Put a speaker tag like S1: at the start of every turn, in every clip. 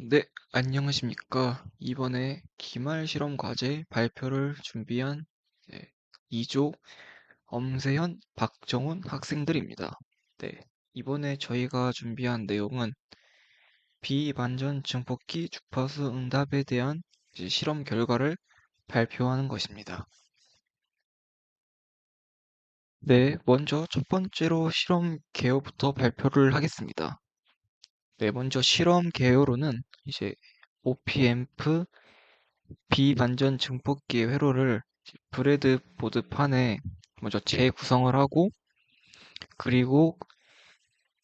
S1: 네, 안녕하십니까. 이번에 기말 실험 과제 발표를 준비한 네, 2조 엄세현, 박정훈 학생들입니다. 네, 이번에 저희가 준비한 내용은 비반전 증폭기 주파수 응답에 대한 이제 실험 결과를 발표하는 것입니다. 네, 먼저 첫 번째로 실험 개요부터 발표를 하겠습니다. 네, 먼저 실험 개요로는 이제 OP앰프 비반전 증폭기의 회로를 브레드보드 판에 먼저 재구성을 하고 그리고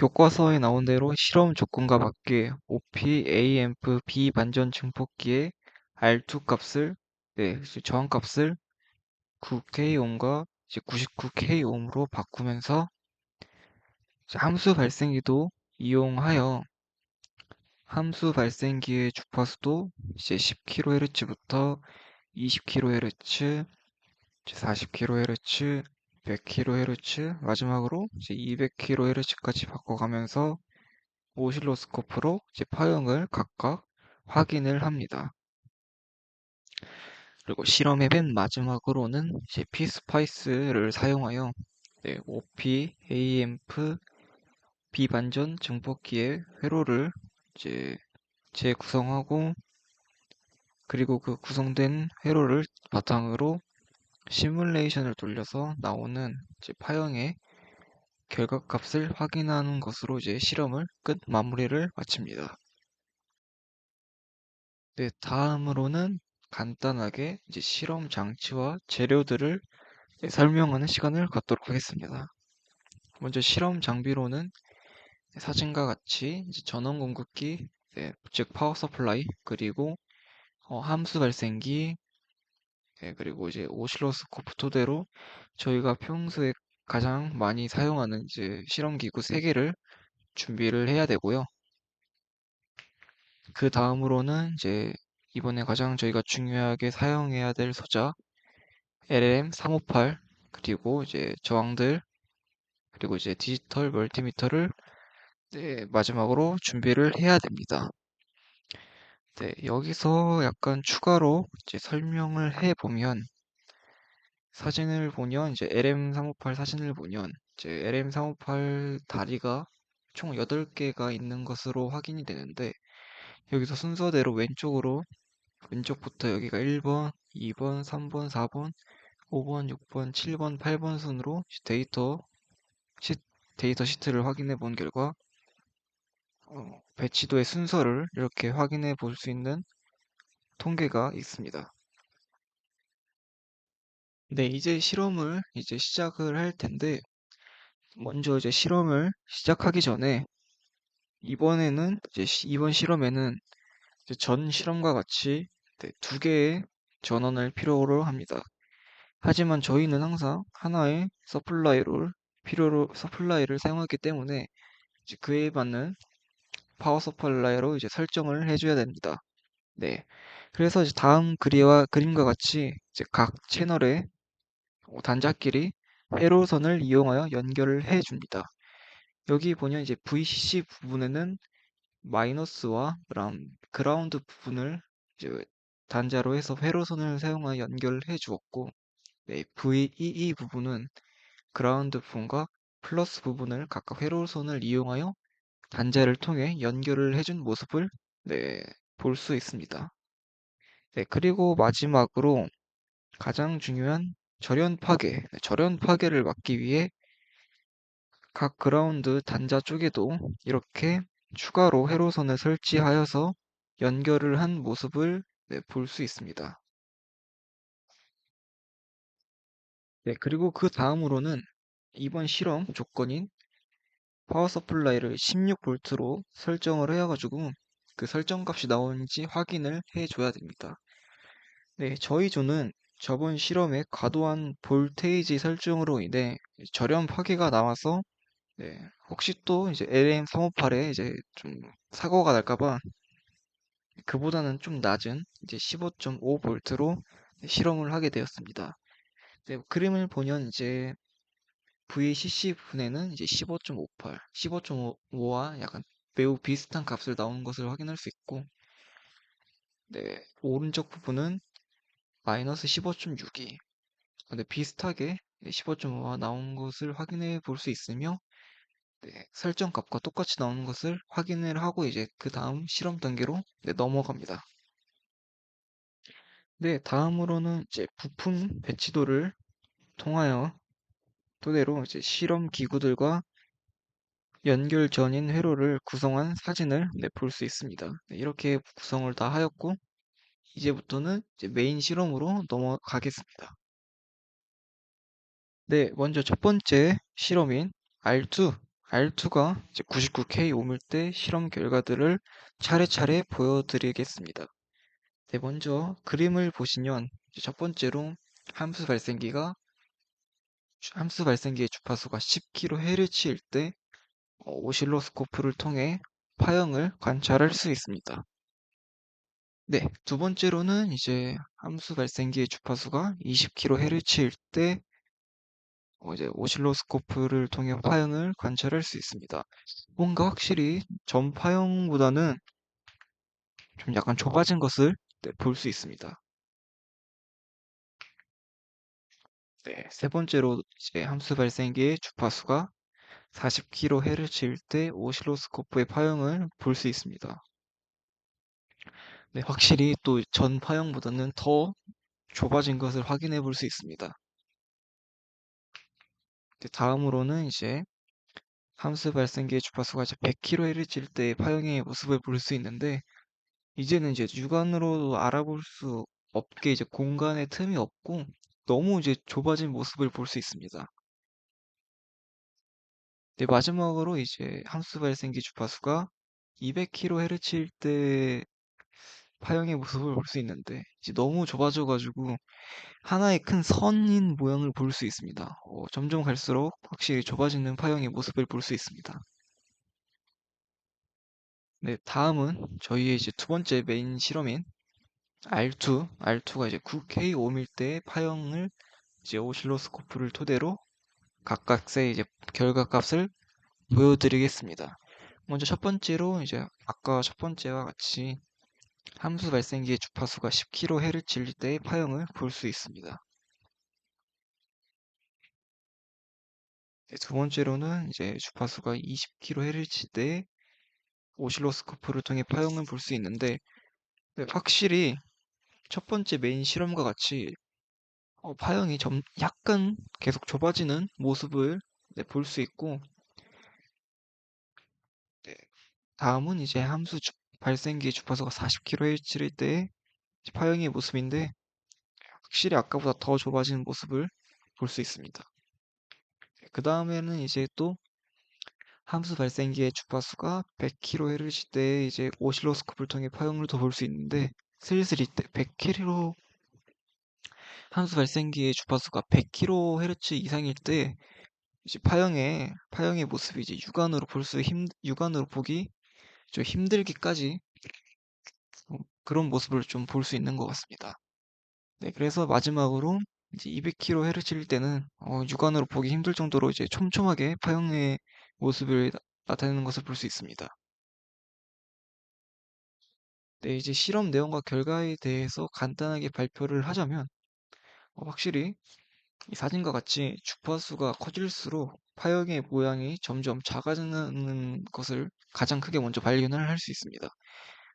S1: 교과서에 나온 대로 실험 조건과 맞게 OP, AMP, 비반전 증폭기의 R2 값을 네, 저항 값을 9K옴과 99K옴으로 바꾸면서 함수 발생기도 이용하여 함수 발생기의 주파수도 이제 10kHz부터 20kHz, 40kHz, 100kHz, 마지막으로 이제 200kHz까지 바꿔가면서 오실로스코프로 이제 파형을 각각 확인을 합니다. 그리고 실험의 맨 마지막으로는 이제 피스파이스를 사용하여 네, OP, AMP, 비반전 증폭기의 회로를 이제 재구성하고 그리고 그 구성된 회로를 바탕으로 시뮬레이션을 돌려서 나오는 파형의 결과값을 확인하는 것으로 이제 실험을 끝 마무리를 마칩니다. 네, 다음으로는 간단하게 이제 실험 장치와 재료들을 네, 설명하는 시간을 갖도록 하겠습니다. 먼저 실험 장비로는 사진과 같이 이제 전원 공급기, 네, 즉 파워 서플라이, 그리고 어, 함수 발생기, 네, 그리고 이제 오실로스코프 토대로 저희가 평소에 가장 많이 사용하는 이제 실험 기구 3개를 준비를 해야 되고요. 그 다음으로는 이제 이번에 가장 저희가 중요하게 사용해야 될 소자 LM358 그리고 이제 저항들 그리고 이제 디지털 멀티미터를 네, 마지막으로 준비를 해야 됩니다. 네, 여기서 약간 추가로 이제 설명을 해 보면 사진을 보면 이제 LM358 사진을 보면 이제 LM358 다리가 총 8개가 있는 것으로 확인이 되는데 여기서 순서대로 왼쪽으로 왼쪽부터 여기가 1번, 2번, 3번, 4번, 5번, 6번, 7번, 8번 순으로 데이터 시, 데이터 시트를 확인해 본 결과 어, 배치도의 순서를 이렇게 확인해 볼 수 있는 통계가 있습니다. 네, 이제 실험을 이제 시작을 할 텐데 먼저 이제 실험을 시작하기 전에 이번에는 이제 시- 이번 실험에는 이제 전 실험과 같이 네, 두 개의 전원을 필요로 합니다. 하지만 저희는 항상 하나의 서플라이를 필요로 서플라이를 사용하기 때문에 그에 맞는 파워 서플라이로 이제 설정을 해줘야 됩니다. 네. 그래서 이제 다음 그리와 그림과 같이 이제 각 채널의 어, 단자끼리 회로선을 이용하여 연결을 해 줍니다. 여기 보면 이제 VCC 부분에는 마이너스와 그라운드 부분을 이제 단자로 해서 회로선을 사용하여 연결을 해 주었고 네, VEE 부분은 그라운드 부분과 플러스 부분을 각각 회로선을 이용하여 단자를 통해 연결을 해준 모습을 네, 볼 수 있습니다. 네, 그리고 마지막으로 가장 중요한 절연 파괴, 네, 절연 파괴를 막기 위해 각 그라운드 단자 쪽에도 이렇게 추가로 회로선을 설치하여서 연결을 한 모습을 네, 볼 수 있습니다. 네, 그리고 그 다음으로는 이번 실험 조건인 파워 서플라이를 16V로 설정을 해가지고 그 설정 값이 나오는지 확인을 해줘야 됩니다. 네, 저희 조는 저번 실험에 과도한 볼테이지 설정으로 인해 절연 파괴가 나와서 네, 혹시 또 이제 LM358에 이제 좀 사고가 날까봐 그보다는 좀 낮은 이제 15.5V로 실험을 하게 되었습니다. 네, 그림을 보면 이제 VCC 부분에는 이제 15.58, 15.5와 약간 매우 비슷한 값을 나오는 것을 확인할 수 있고, 네, 오른쪽 부분은 마이너스 15.62. 근데 비슷하게 15.5가 나온 것을 확인해 볼 수 있으며, 네, 설정 값과 똑같이 나오는 것을 확인을 하고 이제 그 다음 실험 단계로 네, 넘어갑니다. 네, 다음으로는 이제 부품 배치도를 통하여 토대로 이제 실험 기구들과 연결 전인 회로를 구성한 사진을 네, 볼 수 있습니다. 네, 이렇게 구성을 다 하였고 이제부터는 이제 메인 실험으로 넘어가겠습니다. 네, 먼저 첫 번째 실험인 R2, R2가 99K 오밀대 실험 결과들을 차례차례 보여드리겠습니다. 네, 먼저 그림을 보시면 첫 번째로 함수 발생기가 함수 발생기의 주파수가 10kHz일 때 어, 오실로스코프를 통해 파형을 관찰할 수 있습니다. 네, 두 번째로는 이제 함수 발생기의 주파수가 20kHz일 때 어, 이제 오실로스코프를 통해 파형을 관찰할 수 있습니다. 뭔가 확실히 전 파형보다는 좀 약간 좁아진 것을 네, 볼수 있습니다. 네, 세 번째로 이제 함수 발생기의 주파수가 40kHz일 때 오실로스코프의 파형을 볼 수 있습니다. 네, 확실히 또 전 파형보다는 더 좁아진 것을 확인해 볼 수 있습니다. 네, 다음으로는 이제 함수 발생기의 주파수가 이제 100kHz일 때의 파형의 모습을 볼 수 있는데 이제는 이제 육안으로도 알아볼 수 없게 이제 공간의 틈이 없고 너무 이제 좁아진 모습을 볼 수 있습니다. 네, 마지막으로 이제 함수 발생기 주파수가 200kHz일 때 파형의 모습을 볼 수 있는데 이제 너무 좁아져가지고 하나의 큰 선인 모양을 볼 수 있습니다. 어, 점점 갈수록 확실히 좁아지는 파형의 모습을 볼 수 있습니다. 네, 다음은 저희의 이제 두 번째 메인 실험인 R2, R2가 이제 9K 5밀대의 파형을 이제 오실로스코프를 토대로 각각의 이제 결과값을 보여드리겠습니다. 먼저 첫 번째로 이제 아까 첫 번째와 같이 함수 발생기의 주파수가 10kHz일 때의 파형을 볼 수 있습니다. 네, 두 번째로는 이제 주파수가 20kHz일 때 오실로스코프를 통해 파형을 볼 수 있는데 네, 확실히 첫 번째 메인 실험과 같이 어, 파형이 좀 약간 계속 좁아지는 모습을 네, 볼 수 있고 네, 다음은 이제 함수 주, 발생기 주파수가 40kHz일 때의 파형의 모습인데 확실히 아까보다 더 좁아지는 모습을 볼 수 있습니다. 그 다음에는 이제 또 함수 발생기의 주파수가 100kHz 때 이제 오실로스코프를 통해 파형을 더 볼 수 있는데 슬슬 이때 100kHz 함수 발생기의 주파수가 100kHz 이상일 때 이제 파형의 파형의 모습이 이제 육안으로 볼 수 힘 육안으로 보기 좀 힘들기까지 그런 모습을 좀 볼 수 있는 것 같습니다. 네, 그래서 마지막으로 이제 200kHz일 때는 어, 육안으로 보기 힘들 정도로 이제 촘촘하게 파형의 모습을 나, 타내는 것을 볼 수 있습니다. 네, 이제 실험 내용과 결과에 대해서 간단하게 발표를 하자면 어, 확실히 이 사진과 같이 주파수가 커질수록 파형의 모양이 점점 작아지는 것을 가장 크게 먼저 발견을 할 수 있습니다.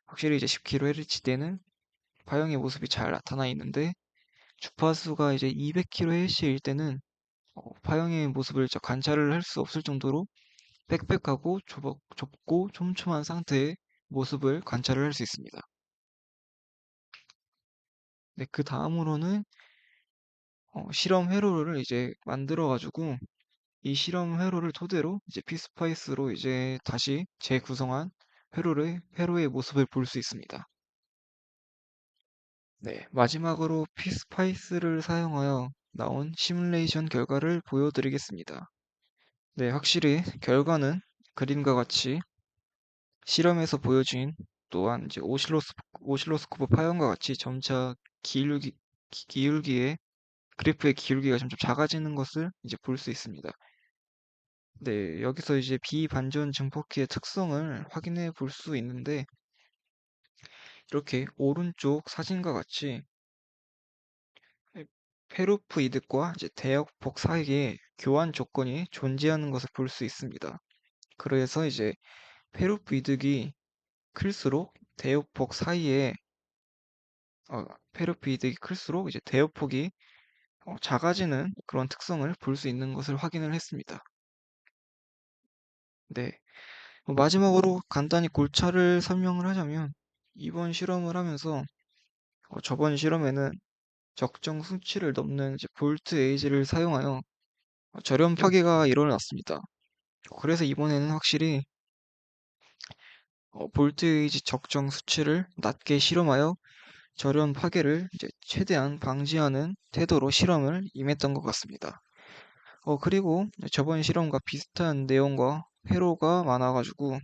S1: 확실히 이제 10kHz 때는 파형의 모습이 잘 나타나 있는데 주파수가 이제 200kHz일 때는 어, 파형의 모습을 관찰을 할 수 없을 정도로 빽빽하고 좁, 좁고 촘촘한 상태의 모습을 관찰을 할 수 있습니다. 네, 그 다음으로는 어, 실험 회로를 이제 만들어 가지고 이 실험 회로를 토대로 이제 피스파이스로 이제 다시 재구성한 회로를 회로의 모습을 볼 수 있습니다. 네, 마지막으로 피스파이스를 사용하여 나온 시뮬레이션 결과를 보여드리겠습니다. 네, 확실히 결과는 그림과 같이 실험에서 보여진 또한 이제 오실로스, 오실로스코프 파형과 같이 점차 기울기, 기울기에 그래프의 기울기가 점점 작아지는 것을 이제 볼 수 있습니다. 네, 여기서 이제 비반전 증폭기의 특성을 확인해 볼 수 있는데, 이렇게 오른쪽 사진과 같이 페루프 이득과 이제 대역폭 사이에 교환 조건이 존재하는 것을 볼 수 있습니다. 그래서 이제 페루프 이득이 클수록 대역폭 사이에 어, 페루프 이득이 클수록 이제 대역폭이 어, 작아지는 그런 특성을 볼 수 있는 것을 확인을 했습니다. 네. 어, 마지막으로 간단히 골차를 설명을 하자면 이번 실험을 하면서 어, 저번 실험에는 적정 수치를 넘는 볼트 에이지를 사용하여 어, 저렴 파괴가 일어났습니다. 그래서 이번에는 확실히 어, 볼트 에이지 적정 수치를 낮게 실험하여 저렴 파괴를 최대한 방지하는 태도로 실험을 임했던 것 같습니다. 어, 그리고 저번 실험과 비슷한 내용과 회로가 많아가지고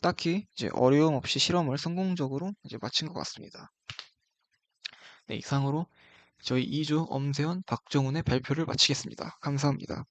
S1: 딱히 이제 어려움 없이 실험을 성공적으로 이제 마친 것 같습니다. 네, 이상으로 저희 2조 엄세현 박정훈의 발표를 마치겠습니다. 감사합니다.